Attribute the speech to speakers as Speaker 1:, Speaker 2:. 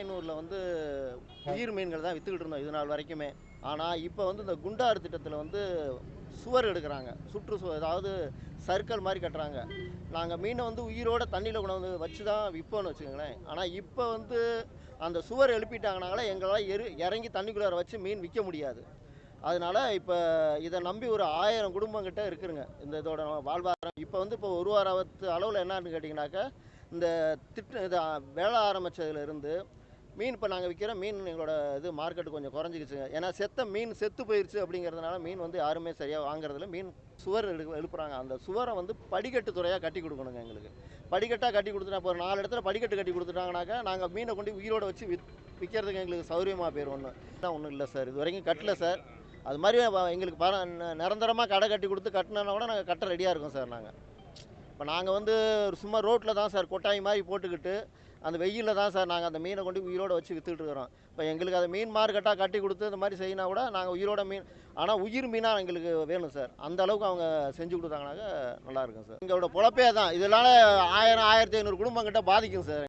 Speaker 1: மாயனூரில் வந்து உயிர் மீன்கள் தான் விற்றுக்கிட்டு இருந்தோம் இது நாள் வரைக்குமே. ஆனால் இப்போ வந்து இந்த குண்டாறு திட்டத்தில் வந்து சுவர் எடுக்கிறாங்க. சுற்றுச்சுவர் அதாவது சர்க்கிள் மாதிரி கட்டுறாங்க. நாங்கள் மீனை வந்து உயிரோட தண்ணியில் கொண்டு வந்து வச்சு தான் விற்போம்னு வச்சுக்கோங்களேன். ஆனால் இப்போ வந்து அந்த சுவர் எழுப்பிட்டாங்கனால எங்களால் எரு இறங்கி தண்ணிக்குள்ளார வச்சு மீன் விற்க முடியாது. அதனால இப்போ இதை நம்பி ஒரு ஆயிரம் குடும்பங்கிட்ட இருக்குதுங்க. இந்த இதோட வாழ்வாதாரம். இப்போ வந்து இப்போ ஒரு வாரத்து அளவில் என்னன்னு கேட்டிங்கனாக்கா இந்த திட்டம் இதை வேலை ஆரம்பிச்சதுல இருந்து மீன் இப்போ நாங்கள் விற்கிற மீன் எங்களோட இது மார்க்கெட்டு கொஞ்சம் குறைஞ்சிக்கிச்சுங்க ஏன்னா செத்த மீன் செத்து போயிடுச்சு அப்படிங்கிறதுனால மீன் வந்து யாருமே சரியாக வாங்குறதில்ல. மீன் சுவர் எழு எழுப்புறாங்க. அந்த சுவரை வந்து படிக்கட்டு துறையாக கட்டி கொடுக்கணுங்க எங்களுக்கு. படிக்கட்டாக கட்டி கொடுத்துட்டா இப்போ ஒரு நாலு இடத்துல படிக்கட்டு கட்டி கொடுத்துட்டாங்கனாக்கா நாங்கள் மீனை கொண்டு உயிரோட வச்சு வித் விற்கிறதுக்கு எங்களுக்கு சௌரியமாக போயிடும் ஒன்று தான் ஒன்றும் இல்லை சார். இது வரைக்கும் கட்டல சார். அது மாதிரி எங்களுக்கு பர ந- கடை கட்டி கொடுத்து கட்டினா கூட நாங்கள் கட்ட ரெடியாக இருக்கோம் சார் நாங்கள் இப்போ நாங்கள் வந்து சும்மா ரோட்டில் தான் சார். கொட்டாய் மாதிரி போட்டுக்கிட்டு அந்த வெயிலில் தான் சார் நாங்கள் அந்த மீனை கொண்டு உயிரோடு வச்சு விற்றுட்டுருக்குறோம் இப்போ எங்களுக்கு அதை மீன் மார்க்கெட்டாக கட்டி கொடுத்து இந்த மாதிரி செய்யினா கூட நாங்கள் உயிரோட மீன் ஆனால் உயிர் மீனாக எங்களுக்கு வேணும் சார். அந்த அளவுக்கு அவங்க செஞ்சு கொடுத்தாங்கனாக்க நல்லா இருக்கும் சார். எங்களோட பொழப்பே தான் இதனால ஆயிரம் ஆயிரத்தி ஐநூறு குடும்பங்கிட்ட பாதிக்கும் சார்.